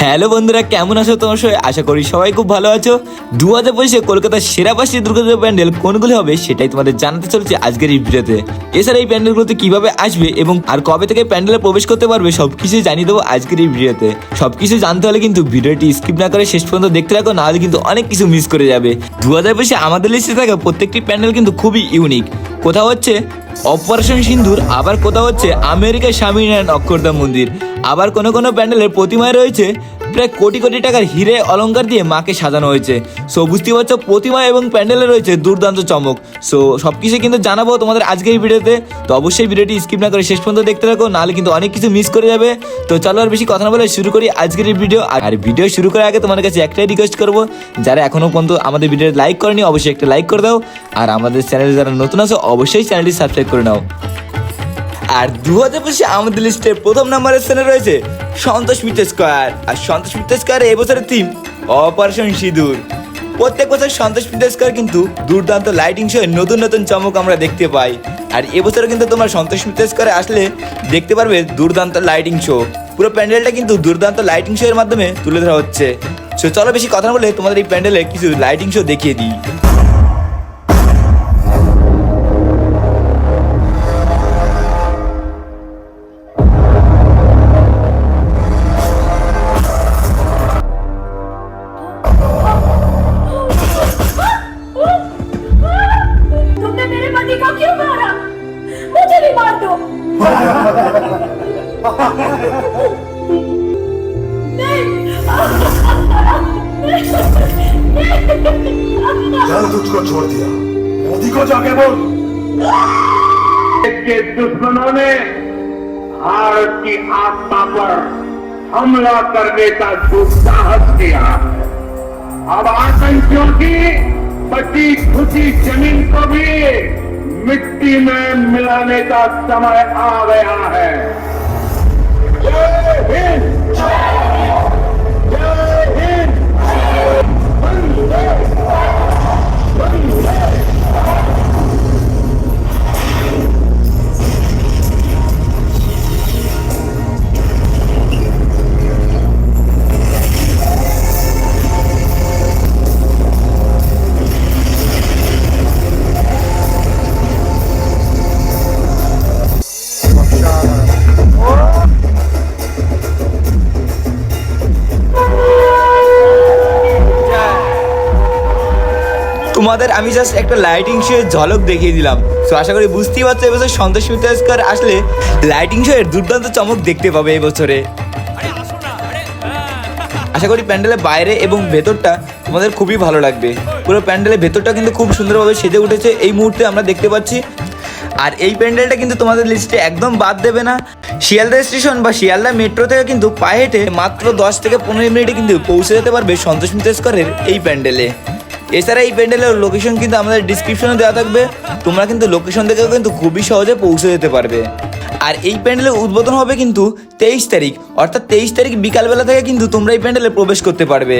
Hello বন্ধুরা, কেমন আছো তোমার সবাই? আশা করি সবাই খুব ভালো আছো। দু হাজার পঁচিশে কলকাতার সেরা পাশে দুর্গাপুজোর প্যান্ডেল কোনগুলি হবে সেটাই তোমাদের জানাতে চলেছে আজকের এই ভিডিওতে। এছাড়া এই প্যান্ডেলগুলোতে কীভাবে আসবে এবং আর কবে থেকে প্যান্ডেলে প্রবেশ করতে পারবে সব সবকিছু জানিয়ে দেবো আজকের এই ভিডিওতে। সবকিছু জানতে হলে কিন্তু ভিডিওটি স্কিপ না করে শেষ পর্যন্ত দেখতে থাকো, নাহলে কিন্তু অনেক কিছু মিস করে যাবে। দু হাজার পঁচিশে আমাদের লিস্টে থাকা প্রত্যেকটি প্যান্ডেল কিন্তু খুবই ইউনিক কোথাও হচ্ছে অপারেশন সিন্ধুর আবার কোথাও হচ্ছে আমেরিকার স্বামীনারায়ণ অক্ষরধাম মন্দির। আবার কোনো কোনো প্যান্ডেলের প্রতিমায় রয়েছে প্রায় কোটি কোটি টাকার হিরে অলংকার দিয়ে মাকে সাজানো হয়েছে। সো বুঝতে পারছ, প্রতিমা এবং প্যান্ডেলে রয়েছে দুর্দান্ত চমক। সো সব কিছু কিন্তু জানাব তোমাদের আজকের ভিডিওতে। তো অবশ্যই ভিডিওটি স্কিপ না করে শেষ পর্যন্ত দেখতে থাকো, নাহলে কিন্তু অনেক কিছু মিস করে যাবে। তো চলো আর বেশি কথা না বলে শুরু করি আজকের এই ভিডিও আর ভিডিও শুরু করার আগে তোমাদের কাছে একটাই রিকোয়েস্ট করব, যারা এখনও পর্যন্ত আমাদের ভিডিও লাইক করেনি, অবশ্যই একটা লাইক করে দাও। আর আমাদের চ্যানেলে যারা নতুন আছো, অবশ্যই চ্যানেলটি সাবস্ক্রাইব করে নাও। আর দু হাজার পঁচিশে আমাদের লিস্টে প্রথম নাম্বারের স্থানে রয়েছে সন্তোষ মিত্র স্কোয়ার আর সন্তোষ মিত্র স্কোয়ার এবছরের থিম অপারেশন সিঁদুর। প্রত্যেক বছর সন্তোষ মিত্র স্কোয়ার কিন্তু দুর্দান্ত লাইটিং শো নতুন নতুন চমক আমরা দেখতে পাই। আর এবছরও কিন্তু তোমার সন্তোষ মিত্র স্কোয়ারে আসলে দেখতে পারবে দুর্দান্ত লাইটিং শো পুরো প্যান্ডেলটা কিন্তু দুর্দান্ত লাইটিং শো এর মাধ্যমে তুলে ধরা হচ্ছে। সো চলো বেশি কথা বলে তোমাদের এই প্যান্ডেলে কিছু লাইটিং শো দেখিয়ে দিই। छोड़ दिया। मोदी को जाके बोल। के दुश्मनों ने भारत की आत्मा पर हमला करने का दुस्साहस किया। अब आतंकियों की बची खुशी ज़मीन को भी मिट्टी में मिलाने का समय आ गया है। जय हिंद! তোমাদের আমি জাস্ট একটা লাইটিং শো এর ঝলক দেখিয়ে দিলাম। তো আশা করি বুঝতেই পারছ, এবছর সন্তোষ মিত্রস্কর আসলে লাইটিং শো এর দুর্দান্ত চমক দেখতে পাবে এবছরে। আশা করি প্যান্ডেলের বাইরে এবং ভেতরটা তোমাদের খুবই ভালো লাগবে। পুরো প্যান্ডেলের ভেতরটা কিন্তু খুব সুন্দরভাবে সেজে উঠেছে, এই মুহূর্তে আমরা দেখতে পাচ্ছি। আর এই প্যান্ডেলটা কিন্তু তোমাদের লিস্টে একদম বাদ দেবে না। শিয়ালদা স্টেশন বা শিয়ালদা মেট্রো থেকে কিন্তু পায়ে হেঁটে মাত্র দশ থেকে পনেরো মিনিটে কিন্তু পৌঁছে যেতে পারবে সন্তোষ মিত্রস্করের এই প্যান্ডেলে। এছাড়া এই প্যান্ডেলের লোকেশন কিন্তু আমাদের ডিসক্রিপশনে দেওয়া থাকবে। তোমরা কিন্তু লোকেশন থেকেও কিন্তু খুবই সহজে পৌঁছে যেতে পারবে। আর এই প্যান্ডেলের উদ্বোধন হবে কিন্তু তেইশ তারিখ, অর্থাৎ তেইশ তারিখ বিকালবেলা থেকে কিন্তু তোমরা এই প্যান্ডেলে প্রবেশ করতে পারবে।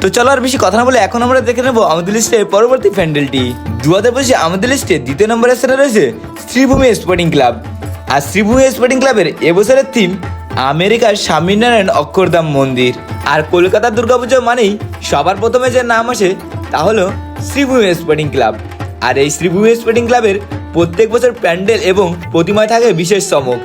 তো চলো আর বেশি কথা না বলে এখন আমরা দেখে নেব আমাদের লিস্টে পরবর্তী প্যান্ডেলটি। দু হাজার আমাদের লিস্টে দ্বিতীয় নম্বরের সাথে রয়েছে শ্রীভূমি স্পোর্টিং ক্লাব আর শ্রীভূমি স্পোর্টিং ক্লাবের এবছরের থিম আমেরিকার স্বামীনারায়ণ অক্ষরধাম মন্দির। আর কলকাতার দুর্গাপুজো মানেই সবার প্রথমে যে নাম আসে তা হলো শ্রীভূমি স্পোর্টিং ক্লাব আর এই শ্রীভূমি স্পোর্টিং ক্লাবের প্রত্যেক বছর প্যান্ডেল এবং প্রতিমায় থাকে বিশেষ চমক।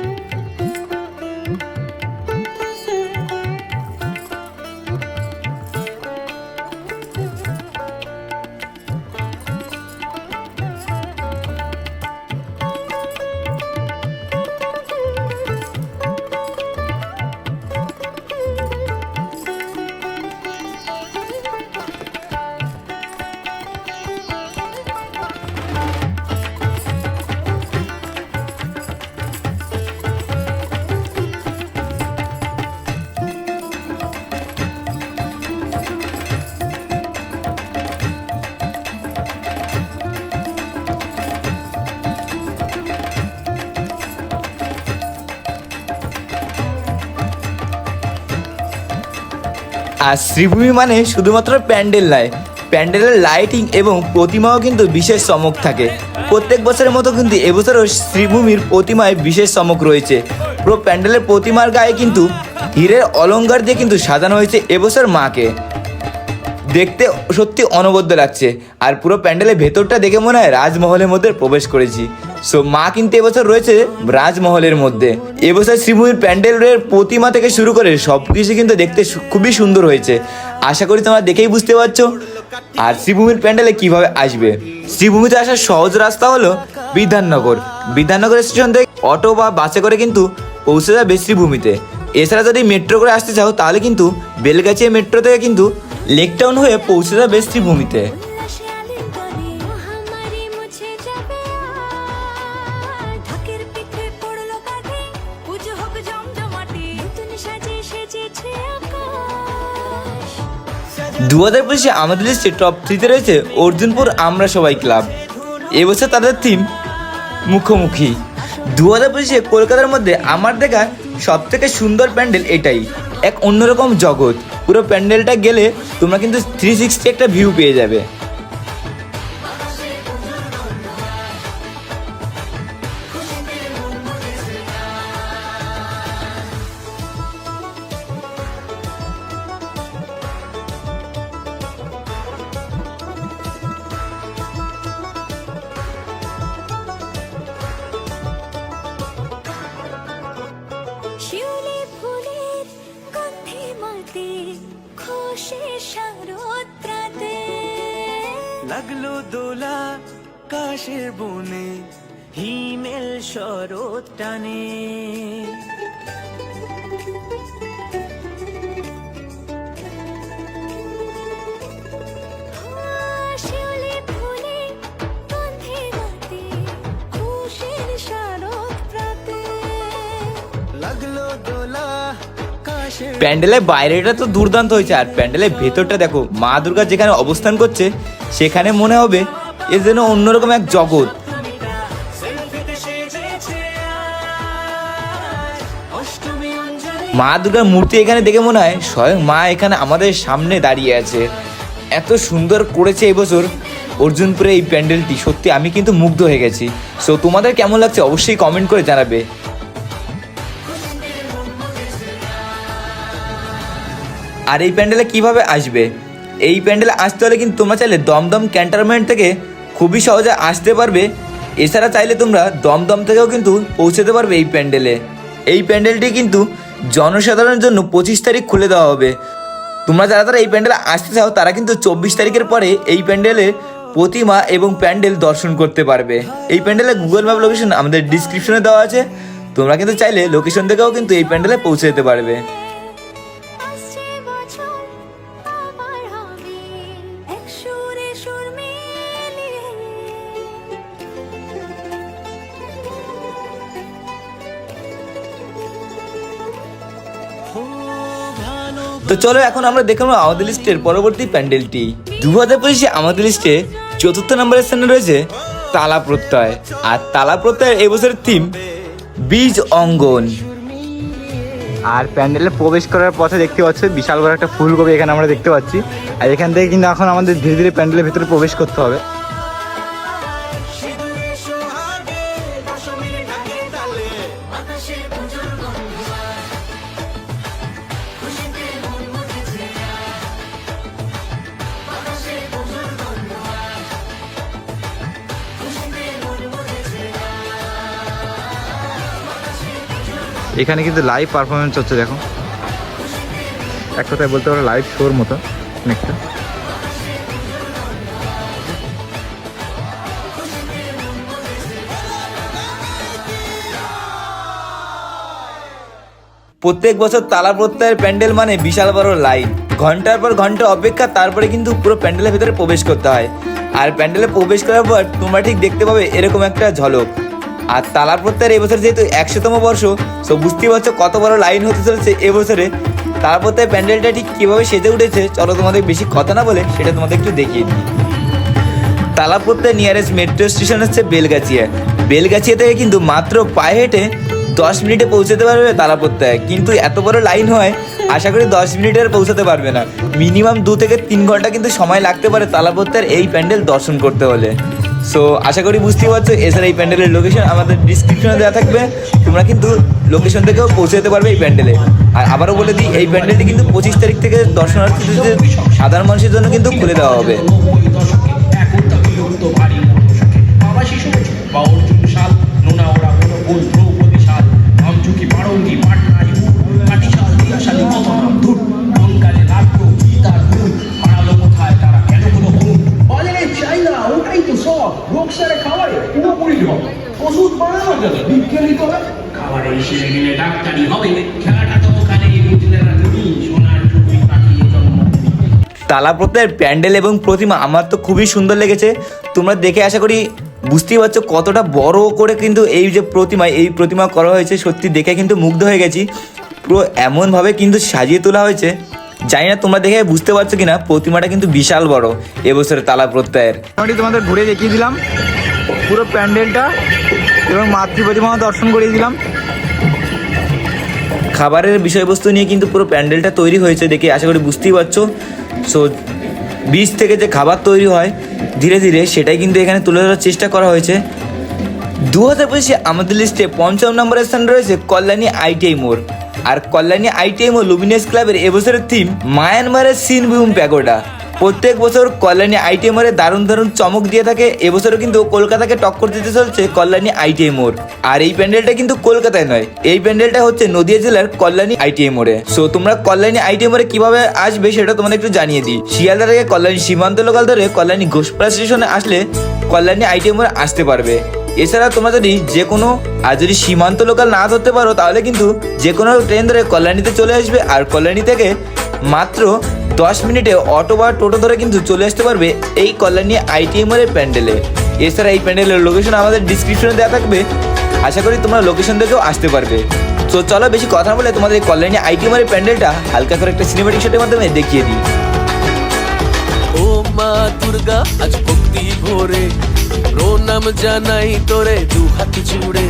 আর শ্রীভূমি মানে শুধুমাত্র প্যান্ডেল নয়, প্যান্ডেলের লাইটিং এবং প্রতিমাও কিন্তু বিশেষ চমক থাকে। প্রত্যেক বছরের মতো কিন্তু এবছরও শ্রীভূমির প্রতিমায় বিশেষ চমক রয়েছে। পুরো প্যান্ডেলের প্রতিমার গায়ে কিন্তু হীরের অলঙ্কার দিয়ে কিন্তু সাজানো হয়েছে এবছর মাকে। দেখতে সত্যি অনবদ্য লাগছে। আর পুরো প্যান্ডেলের ভেতরটা দেখে মনে হয় রাজমহলের মধ্যে প্রবেশ করেছি। সো মা কিন্তু এবছর রয়েছে রাজমহলের মধ্যে। এবছর শ্রীভূমির প্যান্ডেলের প্রতিমা থেকে শুরু করে সব কিছু কিন্তু দেখতে খুবই সুন্দর হয়েছে। আশা করি তোমরা দেখেই বুঝতে পারছ। আর শ্রীভূমির প্যান্ডেলে কীভাবে আসবে? শ্রীভূমিতে আসার সহজ রাস্তা হলো বিধাননগর। বিধাননগর স্টেশন থেকে অটো বা বাসে করে কিন্তু পৌঁছে যাবে শ্রীভূমিতে। এছাড়া যদি মেট্রো করে আসতে চাও, তাহলে কিন্তু বেলগাছিয়া মেট্রো থেকে কিন্তু লেক টাউন হয়ে পৌঁছে যাবে শ্রীভূমিতে। দু হাজার পঁচিশে আমাদের লিস্টে টপ থ্রিতে রয়েছে অর্জুনপুর আমরা সবাই ক্লাব এবছর তাদের থিম মুখোমুখি। দু হাজার পঁচিশে কলকাতার মধ্যে আমার দেখা সব থেকে সুন্দর প্যান্ডেল এটাই। এক অন্যরকম জগৎ। পুরো প্যান্ডেলটা গেলে তোমরা কিন্তু থ্রি সিক্সটি একটা ভিউ পেয়ে যাবে। দোলা কাশের বনে হিমেল শরৎ টানে। প্যান্ডেলের বাইরেটা তো দুর্দান্ত হয়েছে আর প্যান্ডেলের ভেতরটা দেখো মা দুর্গা যেখানে অবস্থান করছে সেখানে মনে হবে এ যেন অন্যরকম এক জগৎ। মা দুর্গার মূর্তি এখানে দেখে মনে হয় স্বয়ং মা এখানে আমাদের সামনে দাঁড়িয়ে আছে। এত সুন্দর করেছে এবছর অর্জুনপুরে এই প্যান্ডেলটি। সত্যি আমি কিন্তু মুগ্ধ হয়ে গেছি। সো তোমাদের কেমন লাগছে অবশ্যই কমেন্ট করে জানাবে। আর এই প্যান্ডেলে কীভাবে আসবে? এই প্যান্ডেলে আসতে হলে কিন্তু তোমরা চাইলে দমদম ক্যান্টনমেন্ট থেকে খুবই সহজে আসতে পারবে। এছাড়া চাইলে তোমরা দমদম থেকেও কিন্তু পৌঁছতে পারবে এই প্যান্ডেলে। এই প্যান্ডেলটি কিন্তু জনসাধারণের জন্য পঁচিশ তারিখ খুলে দেওয়া হবে। তোমরা যারা যারা এই প্যান্ডেলে আসতে চাও, তারা কিন্তু চব্বিশ তারিখের পরে এই প্যান্ডেলে প্রতিমা এবং প্যান্ডেল দর্শন করতে পারবে। এই প্যান্ডেলে গুগল ম্যাপ লোকেশন আমাদের ডিসক্রিপশনে দেওয়া আছে। তোমরা কিন্তু চাইলে লোকেশন থেকেও কিন্তু এই প্যান্ডেলে পৌঁছে যেতে পারবে। তো চলো এখন আমরা দেখে নেব আমাদের লিস্টের পরবর্তী প্যান্ডেলটি। দু হাজার পঁচিশে আমাদের লিস্টে চতুর্থ নম্বরের স্থানে রয়েছে তালা প্রত্যয়। আর তালা প্রত্যয়ের এবছরের থিম বীজ অঙ্গন। আর প্যান্ডেলে প্রবেশ করার পথে দেখতে পাচ্ছ বিশাল বড় একটা ফুলকপি এখানে আমরা দেখতে পাচ্ছি। আর এখান থেকে কিন্তু এখন আমাদের ধীরে ধীরে প্যান্ডেলের ভিতরে প্রবেশ করতে হবে। এখানে কিন্তু লাইভ পারফরমেন্স হচ্ছে, দেখো। এক কথায় বলতে পারো লাইভ শোর মতো, অনেকটা। প্রত্যেক বছর তালা প্রত্যয়ের প্যান্ডেল মানে বিশাল বড় লাইন ঘণ্টার পর ঘণ্টা অপেক্ষা, তারপরে কিন্তু পুরো প্যান্ডেলের ভিতরে প্রবেশ করতে হয়। আর প্যান্ডেলে প্রবেশ করার পর তোমরা ঠিক দেখতে পাবে এরকম একটা ঝলক। আর তালা প্রত্যয়ের এবছর যেহেতু একশোতম বর্ষ তো বুঝতেই পারছ কত বড় লাইন হতে চলেছে এবছরে তালা প্রত্যয়ের প্যান্ডেলটা ঠিক কীভাবে সেজে উঠেছে, চলো তোমাদের বেশি কথা না বলে সেটা তোমাদের একটু দেখিয়ে দিই। তালাপত্তার নিয়ারেস্ট মেট্রো স্টেশন হচ্ছে বেলগাছিয়া। বেলগাছিয়া থেকে কিন্তু মাত্র পায়ে হেঁটে দশ মিনিটে পৌঁছাতে পারবে তালাপত্তায় কিন্তু এত বড় লাইন হয়, আশা করি দশ মিনিটে আর পৌঁছাতে পারবে না। মিনিমাম দু থেকে তিন ঘণ্টা কিন্তু সময় লাগতে পারে তালাপত্তার এই প্যান্ডেল দর্শন করতে হলে। সো আশা করি বুঝতেই পারছ, এছাড়া এই প্যান্ডেলের লোকেশন আমাদের ডিসক্রিপশনে দেওয়া থাকবে। তোমরা কিন্তু লোকেশন থেকেও পৌঁছে যেতে পারবে এই প্যান্ডেলে। আর আবারও বলে দিই, এই প্যান্ডেলটি কিন্তু পঁচিশ তারিখ থেকে দর্শনার্থীদের সাধারণ মানুষের জন্য কিন্তু খুলে দেওয়া হবে। ডাক্তারি হবে। খেলাটা তো ওখানে বুঝলে তুমি সোনার টুপি কাটিয়ে জন্ম। তালাপত্রের প্যান্ডেল এবং প্রতিমা আমার তো খুবই সুন্দর লেগেছে। তোমরা দেখে আশা করি বুঝতেই পারছ কতটা বড় করে কিন্তু এই যে প্রতিমা এই প্রতিমা করা হয়েছে সত্যি দেখে কিন্তু মুগ্ধ হয়ে গেছি। পুরো এমনভাবে কিন্তু সাজিয়ে তোলা হয়েছে জানি না তোমরা দেখে বুঝতে পারছ কিনা প্রতিমাটা কিন্তু বিশাল বড় এবছরের তালা প্রত্যয়ের। তোমাদের ঘুরে দেখিয়ে দিলাম। পুরো প্যান্ডেলটা এবং মাতৃ প্রতিমা দর্শন করিয়ে দিলাম। খাবারের বিষয়বস্তু নিয়ে কিন্তু পুরো প্যান্ডেলটা তৈরি হয়েছে দেখে আশা করি বুঝতেই পারছ। সো বীজ থেকে যে খাবার তৈরি হয়, ধীরে ধীরে সেটাই কিন্তু এখানে তুলে ধরার চেষ্টা করা হয়েছে। দু হাজার পঁচিশে আমাদের লিস্টে পঞ্চম নম্বরের স্থান রয়েছে কল্যাণী আইটিআই মোড়। আর কল্যাণী আইটিআই মোড় লুমিনিয়াস ক্লাবের এবছরের থিম মায়ানমারের সিনভূম প্যাগোডা। প্রত্যেক বছর কল্যাণী আইটিআই মোড়ে দারুণ দারুণ চমক দিয়ে থাকে। এবছরও কিন্তু কলকাতাকে টক্কর দিতে চলছে কল্যাণী আইটিআই মোড়। আর এই প্যান্ডেলটা কিন্তু কলকাতায় নয়, এই প্যান্ডেলটা হচ্ছে নদিয়া জেলার কল্যাণী আইটিআই মোড়ে। সো তোমরা কল্যাণী আইটিআই মোড়ে কীভাবে আসবে সেটা তোমাদের একটু জানিয়ে দিই। শিয়ালদা থেকে কল্যাণী সীমান্ত লোকাল ধরে কল্যাণী ঘোষপাড়া স্টেশনে আসলে কল্যাণী আইটিআই মোড়ে আসতে পারবে। এছাড়া তোমরা যদি যে কোনো আর যদি সীমান্ত লোকাল না ধরতে পারো, তাহলে কিন্তু যে কোনো ট্রেন ধরে কল্যাণীতে চলে আসবে। আর কল্যাণী থেকে মাত্র দশ মিনিটে অটো বা টোটো ধরে কিন্তু চলে আসতে পারবে এই কল্যাণী আইটিএম এর প্যান্ডেলে। এছাড়া এই প্যান্ডেলের লোকেশন আমাদের ডিসক্রিপশনে দেওয়া থাকবে। আশা করি তোমরা লোকেশন থেকেও আসতে পারবে। তো চলো বেশি কথা বলে তোমাদের এই কল্যাণী আইটিএম এর প্যান্ডেলটা হালকা করে একটা সিনেমাটিক শটের মাধ্যমে দেখিয়ে দিই। ও মা দুর্গা, আজ ভক্তি ভরে। প্রণাম জানাই তোরে দু হাত জুড়ে।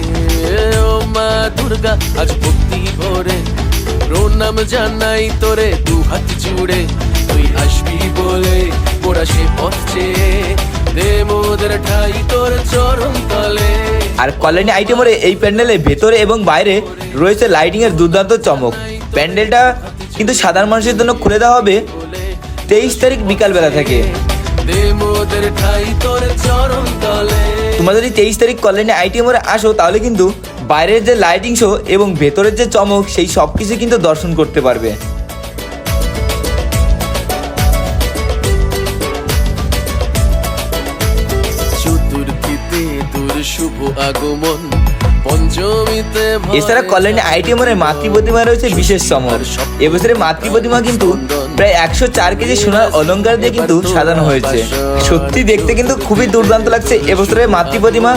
ও মা দুর্গা, আজ ভক্তি ভরে। প্রণাম জানাই তোরে দু হাত জুড়ে। তুই আসবি বলে মোরা সে পথ চেয়ে। ঠাই তোর চরণ তলে। আর কল্যাণী আইটেমরে এই প্যান্ডেলের ভেতরে এবং বাইরে রয়েছে লাইটিং এর দুর্দান্ত চমক। প্যান্ডেলটা কিন্তু সাধারণ মানুষের জন্য খুলে দেওয়া হবে তেইশ তারিখ বিকালবেলা থেকে। দে মোদের ঠাই তোর চরণ তলে। তোমরা যদি তেইশ তারিখ কল্যাণী আইটিএমরে আসো তাহলে কিন্তু বাইরের যে লাইটিং শো এবং ভেতরের যে চমক, সেই সব কিছু কিন্তু দর্শন করতে পারবে। শুভ আগমন। এছাড়া কল্যাণী আইটিএমরে মাতৃ প্রতিমা রয়েছে বিশেষ চমক এবছরে মাতৃ প্রতিমা কিন্তু প্রায় একশো চার কেজি সোনার অলংকার দিয়ে কিন্তু সাজানো হয়েছে। সত্যি দেখতে কিন্তু খুবই দুর্দান্ত লাগছে এবছরের মাতৃ প্রতিমা।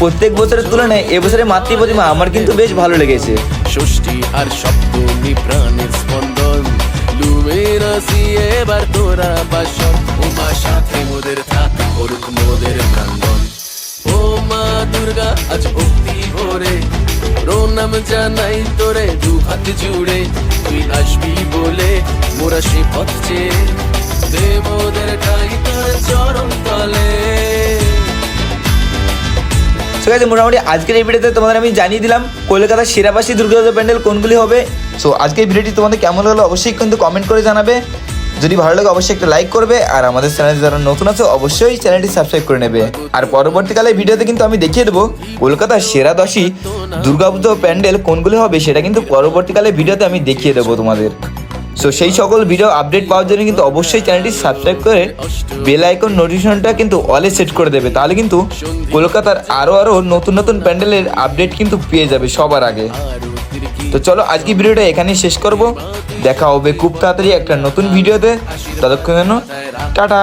প্রত্যেক বছরের তুলনায় এবছরের মাতৃ প্রতিমা আমার কিন্তু বেশ ভালো লেগেছে। ষষ্ঠী আর সপ্তমী প্রাণের স্পন্দন। লুমের আসি এবার তোরা বাসন। সাথে মোদের থাক করুক মোদের প্রাঙ্গন ও মা দুর্গা আজ ভক্তি প্রণাম জানাই তোরে দু হাত জুড়ে। তুই আসবি বলে মোরা সে পথ চেয়ে। দে মোদের ঠাই তোর চরণ তলে। ঠিক আছে মোটামুটি আজকের এই ভিডিওতে তোমাদের আমি জানিয়ে দিলাম কলকাতার সেরাবাসী দুর্গাপূজা প্যান্ডেল কোনগুলি হবে। সো আজকের ভিডিওটি তোমাদের কেমন লাগল অবশ্যই কিন্তু কমেন্ট করে জানাবে। যদি ভালো লাগে অবশ্যই একটা লাইক করবে, আর আমাদের চ্যানেলে যারা নতুন আছে, অবশ্যই চ্যানেলটি সাবস্ক্রাইব করে নেবে। আর পরবর্তীকালে ভিডিওতে কিন্তু আমি দেখিয়ে দেবো কলকাতার সেরা দশই দুর্গাপুজো প্যান্ডেল কোনগুলি হবে, সেটা কিন্তু পরবর্তীকালে ভিডিওতে আমি দেখিয়ে দেবো তোমাদের। সো সেই সকল ভিডিও আপডেট পাওয়ার জন্য কিন্তু অবশ্যই চ্যানেলটি সাবস্ক্রাইব করে বেল আইকন নোটিফিকেশনটা কিন্তু অলে সেট করে দেবে। তাহলে কিন্তু কলকাতার আরও আরও নতুন নতুন প্যান্ডেলের আপডেট কিন্তু পেয়ে যাবে সবার আগে। তো চলো আজকে ভিডিওটা এখানেই শেষ করব। দেখা হবে খুব তাড়াতাড়ি একটা নতুন ভিডিওতে। ততক্ষণ টাটা।